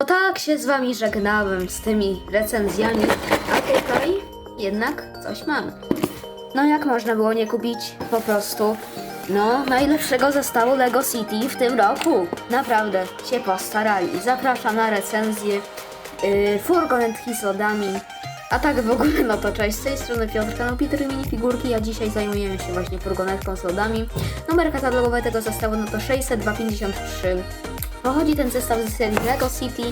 No tak się z wami żegnałem z tymi recenzjami, a tutaj jednak coś mam. No jak można było nie kupić po prostu no najlepszego zestawu Lego City w tym roku. Naprawdę się postarali. Zapraszam na recenzję yy, furgonetki z lodami. A tak w ogóle, no to cześć, z tej strony Piotr, kanał Peter Minifigurki, a dzisiaj zajmujemy się właśnie furgonetką z lodami. Numer katalogowy tego zestawu no to 60253. Pochodzi ten zestaw z serii Lego City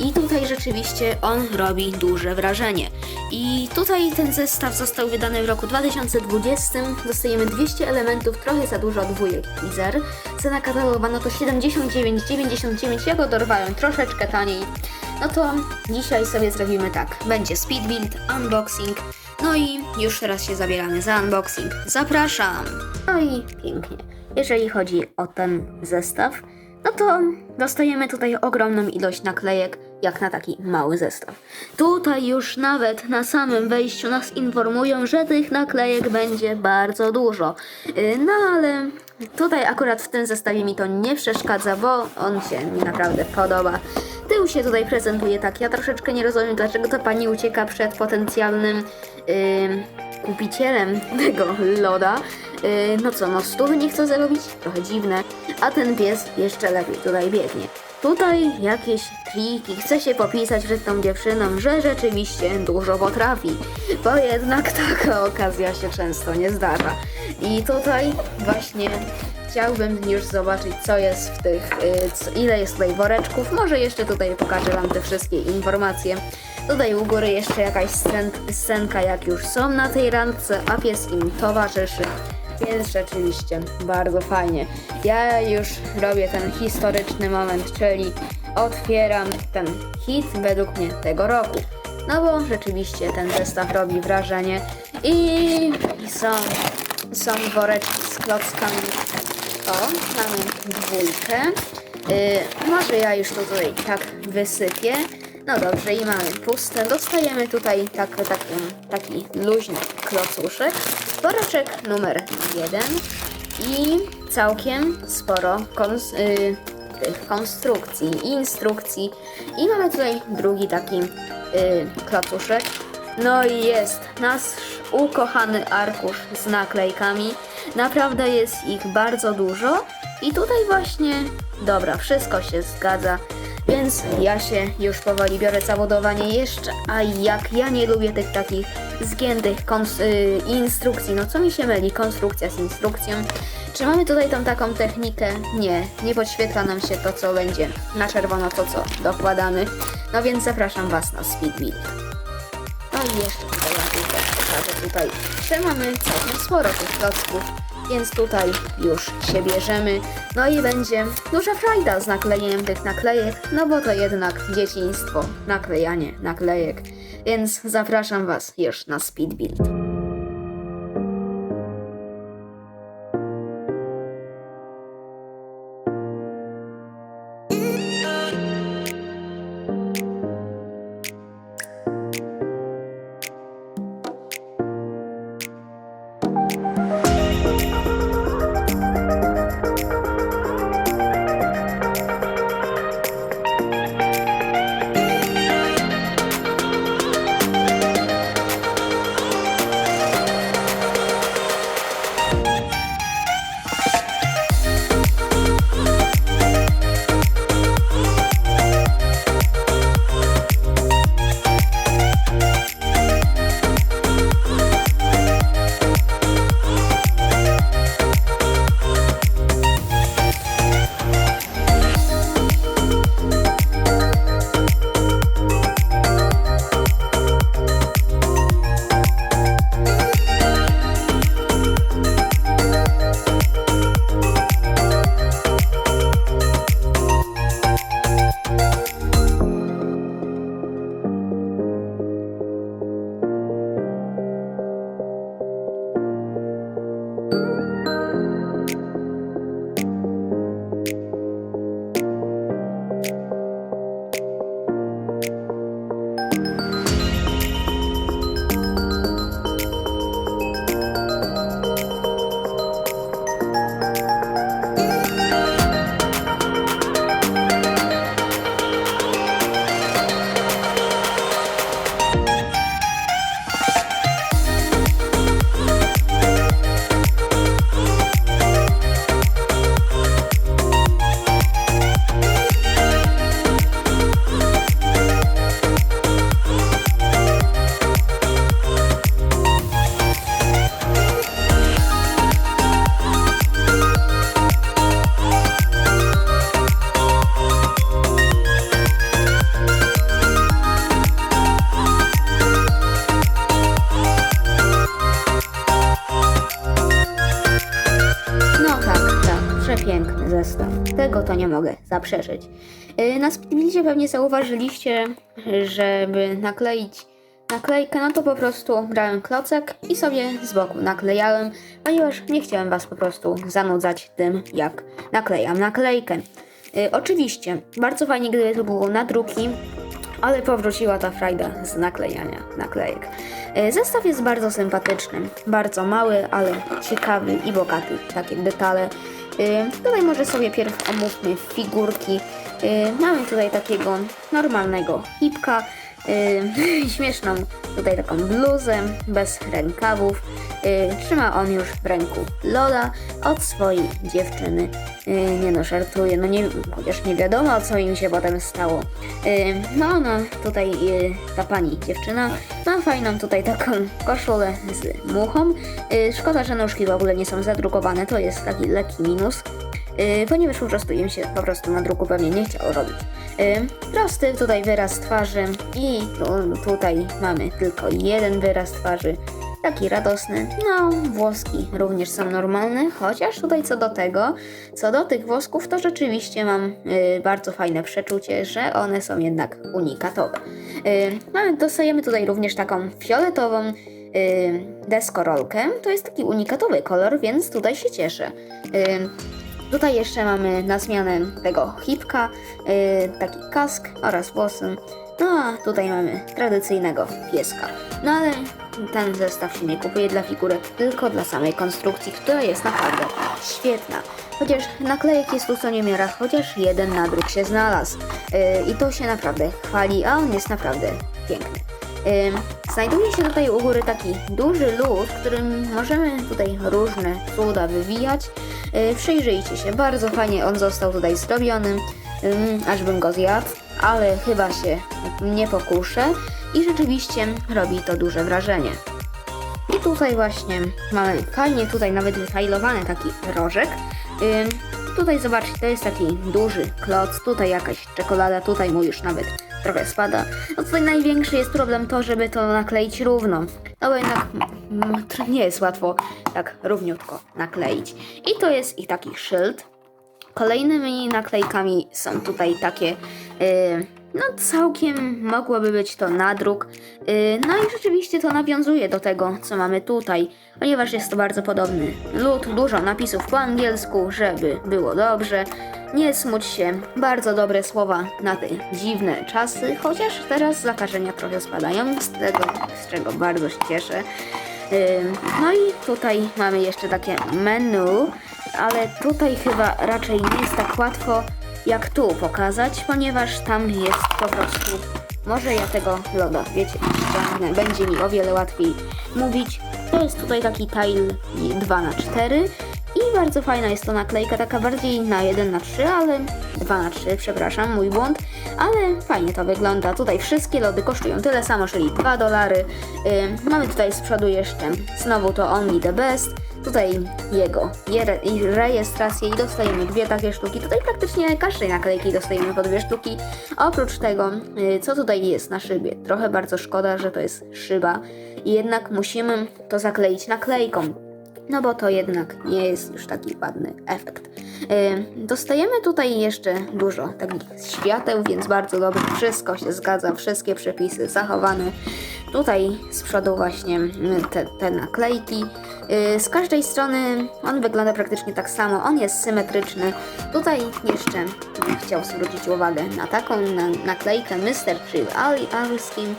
i tutaj rzeczywiście on robi duże wrażenie. I tutaj ten zestaw został wydany w roku 2020. Dostajemy 200 elementów, trochę za dużo dwójek Izer. Cena katalogowa no to 79,99. Ja go dorwałem troszeczkę taniej. No to dzisiaj sobie zrobimy tak. Będzie speed build, unboxing. No i już teraz się zabieramy za unboxing. Zapraszam! No i pięknie. Jeżeli chodzi o ten zestaw, no to dostajemy tutaj ogromną ilość naklejek, jak na taki mały zestaw. Tutaj już nawet na samym wejściu nas informują, że tych naklejek będzie bardzo dużo. Yy, No ale tutaj akurat w tym zestawie mi to nie przeszkadza, bo on się mi naprawdę podoba. Tył się tutaj prezentuje tak. Ja troszeczkę nie rozumiem, dlaczego ta pani ucieka przed potencjalnym yy, kupicielem tego loda. Yy, no co, no stówy nie chce zarobić? Trochę dziwne. A ten pies jeszcze lepiej tutaj biegnie. Tutaj jakieś triki, chce się popisać przed tą dziewczyną, że rzeczywiście dużo potrafi, bo jednak taka okazja się często nie zdarza. I tutaj właśnie chciałbym już zobaczyć, co jest w tych, y, ile jest tutaj woreczków. Może jeszcze tutaj pokażę Wam te wszystkie informacje. Tutaj u góry jeszcze jakaś scen, scenka, jak już są na tej randce, a pies im towarzyszy. Więc rzeczywiście bardzo fajnie. Ja już robię ten historyczny moment, czyli otwieram ten hit według mnie tego roku. No bo rzeczywiście ten zestaw robi wrażenie i, są, są woreczki z klockami. O, mamy dwójkę. Yy, może ja już to tutaj tak wysypię. No dobrze, i mamy puste. Dostajemy tutaj tak, tak, taki luźny klocuszek. Woreczek numer jeden i całkiem sporo kons- y, tych konstrukcji i instrukcji. I mamy tutaj drugi taki y. No i jest nasz ukochany arkusz z naklejkami. Naprawdę jest ich bardzo dużo. I tutaj właśnie, dobra, wszystko się zgadza. Więc ja się już powoli biorę za budowanie jeszcze, a jak ja nie lubię tych takich zgiętych y, instrukcji, no co mi się myli, konstrukcja z instrukcją. Czy mamy tutaj tą taką technikę? Nie, nie podświetla nam się to, co będzie na czerwono, to co dokładamy. No więc zapraszam Was na speed build. No i jeszcze tutaj ja pokażę tutaj, że mamy całkiem sporo tych klocków, więc tutaj już się bierzemy. No i będzie duża frajda z naklejeniem tych naklejek, no bo to jednak dzieciństwo, naklejanie naklejek. Więc zapraszam Was już na speed build. Nie mogę zaprzeczyć. Y, Na Speedbuildzie pewnie zauważyliście, żeby nakleić naklejkę, no to po prostu brałem klocek i sobie z boku naklejałem, ponieważ nie chciałem Was po prostu zanudzać tym, jak naklejam naklejkę. Y, oczywiście, bardzo fajnie, gdyby to było na druki, ale powróciła ta frajda z naklejania naklejek. Y, Zestaw jest bardzo sympatyczny, bardzo mały, ale ciekawy i bogaty w takie detale. Y, Tutaj może sobie pierw omówmy figurki. Y, Mamy tutaj takiego normalnego hipka, y, śmieszną tutaj taką bluzę bez rękawów. Y, Trzyma on już w ręku Lola od swojej dziewczyny. Y, Nie no, żartuję, no nie, chociaż nie wiadomo co im się potem stało. Y, No ona tutaj, y, ta pani dziewczyna, ma fajną tutaj taką koszulę z muchą. Y, Szkoda, że nóżki w ogóle nie są zadrukowane, to jest taki lekki minus. Yy, ponieważ po prostu im się po prostu na druku pewnie nie chciało robić. Prosty tutaj wyraz twarzy i tu, tutaj mamy tylko jeden wyraz twarzy, taki radosny. No, włoski również są normalne, chociaż tutaj co do tego, co do tych włosków, to rzeczywiście mam yy, bardzo fajne przeczucie, że one są jednak unikatowe. Yy, mamy, dostajemy tutaj również taką fioletową yy, deskorolkę. To jest taki unikatowy kolor, więc tutaj się cieszę. Yy, Tutaj jeszcze mamy na zmianę tego hipka, yy, taki kask oraz włosy. No a tutaj mamy tradycyjnego pieska. No ale ten zestaw się nie kupuje dla figurek, tylko dla samej konstrukcji, która jest naprawdę świetna. Chociaż naklejek jest tu co chociaż jeden nadruk się znalazł. Yy, I to się naprawdę chwali, a on jest naprawdę piękny. Znajduje się tutaj u góry taki duży lód, którym możemy tutaj różne cuda wywijać. Yy, Przyjrzyjcie się, bardzo fajnie on został tutaj zrobiony, aż bym go zjadł, ale chyba się nie pokuszę i rzeczywiście robi to duże wrażenie. I tutaj właśnie mamy fajnie tutaj nawet wytajlowany taki rożek. Tutaj zobaczcie, to jest taki duży kloc, tutaj jakaś czekolada, tutaj mu już nawet trochę spada. No tutaj największy jest problem to, żeby to nakleić równo. No bo jednak mm, nie jest łatwo tak równiutko nakleić. I to jest ich taki szyld. Kolejnymi naklejkami są tutaj takie, yy, no całkiem mogłoby być to nadruk. Yy, no i rzeczywiście to nawiązuje do tego, co mamy tutaj, ponieważ jest to bardzo podobny lud, dużo napisów po angielsku, żeby było dobrze. Nie smuć się, bardzo dobre słowa na te dziwne czasy, chociaż teraz zakażenia trochę spadają, z tego, z czego bardzo się cieszę. Ym, No i tutaj mamy jeszcze takie menu, ale tutaj chyba raczej nie jest tak łatwo jak tu pokazać, ponieważ tam jest po prostu. Może ja tego loda, wiecie, ściągnę, będzie mi o wiele łatwiej mówić. To jest tutaj taki tile 2 na 4 i bardzo fajna jest to naklejka, taka bardziej na 1 na 3, ale 2 na 3, przepraszam, mój błąd, ale fajnie to wygląda. Tutaj wszystkie lody kosztują tyle samo, czyli 2 dolary. Yy, mamy tutaj z przodu jeszcze znowu to Only the Best. Tutaj jego je- i rejestrację i dostajemy dwie takie sztuki. Tutaj praktycznie każdej naklejki dostajemy po dwie sztuki. Oprócz tego, yy, co tutaj jest na szybie? Trochę bardzo szkoda, że to jest szyba. Jednak musimy to zakleić naklejką. No bo to jednak nie jest już taki ładny efekt. Yy, Dostajemy tutaj jeszcze dużo takich świateł, więc bardzo dobrze, wszystko się zgadza, wszystkie przepisy zachowane. Tutaj z przodu właśnie mm, te, te naklejki. Yy, Z każdej strony on wygląda praktycznie tak samo, on jest symetryczny. Tutaj jeszcze chciał zwrócić uwagę na taką na, naklejkę Mr. Chill Alskim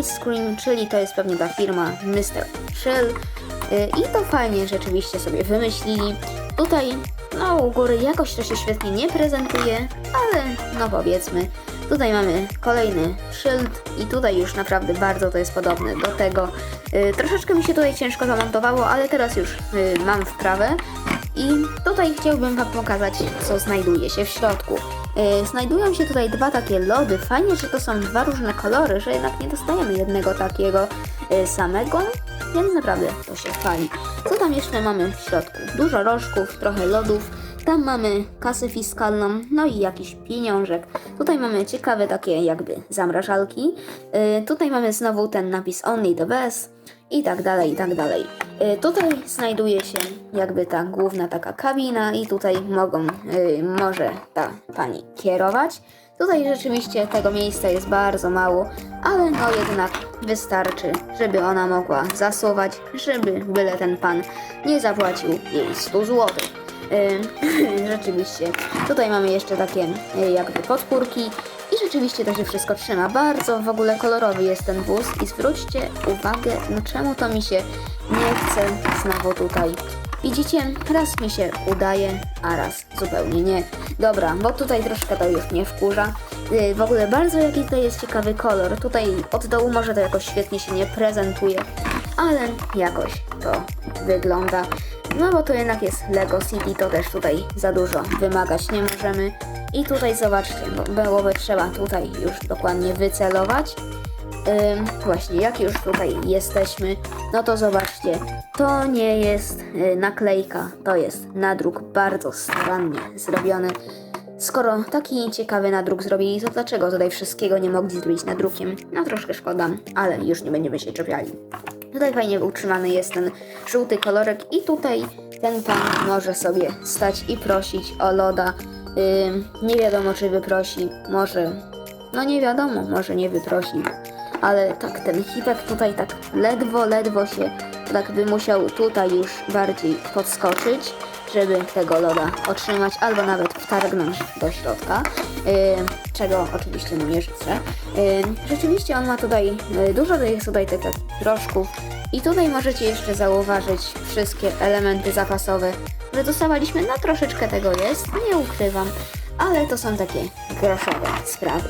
Ice Cream, czyli to jest pewnie ta firma Mr. Chill. Yy, I to fajnie rzeczywiście sobie wymyślili. Tutaj, no u góry jakoś to się świetnie nie prezentuje, ale no powiedzmy. Tutaj mamy kolejny szyld i tutaj już naprawdę bardzo to jest podobne do tego. Yy, troszeczkę mi się tutaj ciężko zamontowało, ale teraz już yy, mam wprawę. I tutaj chciałbym Wam pokazać, co znajduje się w środku. Yy, znajdują się tutaj dwa takie lody. Fajnie, że to są dwa różne kolory, że jednak nie dostajemy jednego takiego yy, samego, więc naprawdę to się chwali. Co tam jeszcze mamy w środku? Dużo rożków, trochę lodów. Tam mamy kasę fiskalną, no i jakiś pieniążek. Tutaj mamy ciekawe takie jakby zamrażalki. Yy, tutaj mamy znowu ten napis Only the Best. i tak dalej, i tak dalej. Y, Tutaj znajduje się jakby ta główna taka kabina i tutaj mogą, y, może ta pani kierować. Tutaj rzeczywiście tego miejsca jest bardzo mało, ale no jednak wystarczy, żeby ona mogła zasuwać, żeby byle ten pan nie zapłacił jej 100 zł. rzeczywiście, tutaj mamy jeszcze takie y, jakby podpórki i rzeczywiście to się wszystko trzyma. Bardzo w ogóle kolorowy jest ten wóz i zwróćcie uwagę, no czemu to mi się nie chce znowu tutaj. Widzicie, raz mi się udaje, a raz zupełnie nie. Dobra, bo tutaj troszkę to już mnie wkurza. Yy, w ogóle bardzo jaki to jest ciekawy kolor. Tutaj od dołu może to jakoś świetnie się nie prezentuje, ale jakoś to wygląda. No bo to jednak jest Lego City, to też tutaj za dużo wymagać nie możemy. I tutaj zobaczcie, bo byłoby trzeba tutaj już dokładnie wycelować. Ym, właśnie, jak już tutaj jesteśmy, no to zobaczcie, to nie jest y, naklejka, to jest nadruk bardzo starannie zrobiony. Skoro taki ciekawy nadruk zrobili, to dlaczego tutaj wszystkiego nie mogli zrobić nadrukiem? No troszkę szkoda, ale już nie będziemy się czepiali. Tutaj fajnie utrzymany jest ten żółty kolorek i tutaj ten pan może sobie stać i prosić o loda. Ym, nie wiadomo czy wyprosi, może, no nie wiadomo, może nie wyprosi ale tak ten hipek tutaj tak ledwo, ledwo się tak by musiał tutaj już bardziej podskoczyć, żeby tego loda otrzymać, albo nawet wtargnąć do środka, yy, czego oczywiście mu nie życzę. Yy, rzeczywiście on ma tutaj yy, dużo jest tutaj tych takich proszków i tutaj możecie jeszcze zauważyć wszystkie elementy zapasowe, że dostawaliśmy, no troszeczkę tego jest, nie ukrywam, ale to są takie groszowe sprawy.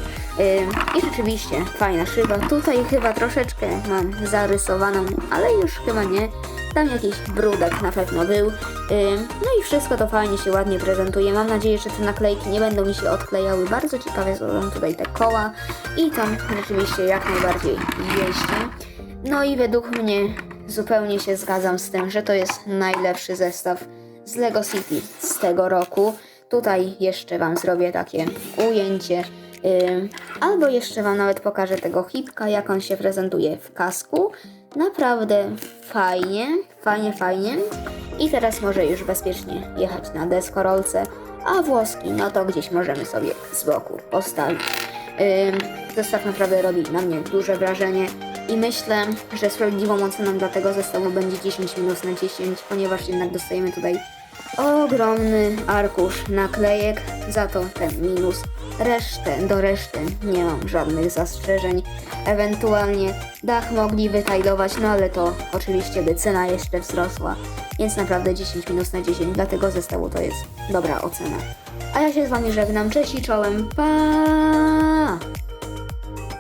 I rzeczywiście fajna szyba. Tutaj chyba troszeczkę mam zarysowaną, ale już chyba nie. Tam jakiś brudek na pewno był. No i wszystko to fajnie się ładnie prezentuje. Mam nadzieję, że te naklejki nie będą mi się odklejały. Bardzo ciekawe są tutaj te koła i tam rzeczywiście jak najbardziej jeździ. No i według mnie zupełnie się zgadzam z tym, że to jest najlepszy zestaw z Lego City z tego roku. Tutaj jeszcze Wam zrobię takie ujęcie. albo jeszcze Wam nawet pokażę tego hipka, jak on się prezentuje w kasku. Naprawdę fajnie, fajnie, fajnie. I teraz może już bezpiecznie jechać na deskorolce, a włoski, no to gdzieś możemy sobie z boku postawić. Zestaw naprawdę robi na mnie duże wrażenie i myślę, że sprawiedliwą oceną dla tego zestawu będzie 10 minus na 10, ponieważ jednak dostajemy tutaj ogromny arkusz naklejek, za to ten minus. Resztę, do reszty nie mam żadnych zastrzeżeń. Ewentualnie dach mogli wytajlować, no ale to oczywiście by cena jeszcze wzrosła. Więc naprawdę 10 minus na 10 dla tego zestawu to jest dobra ocena. A ja się z wami żegnam, cześć i czołem, pa!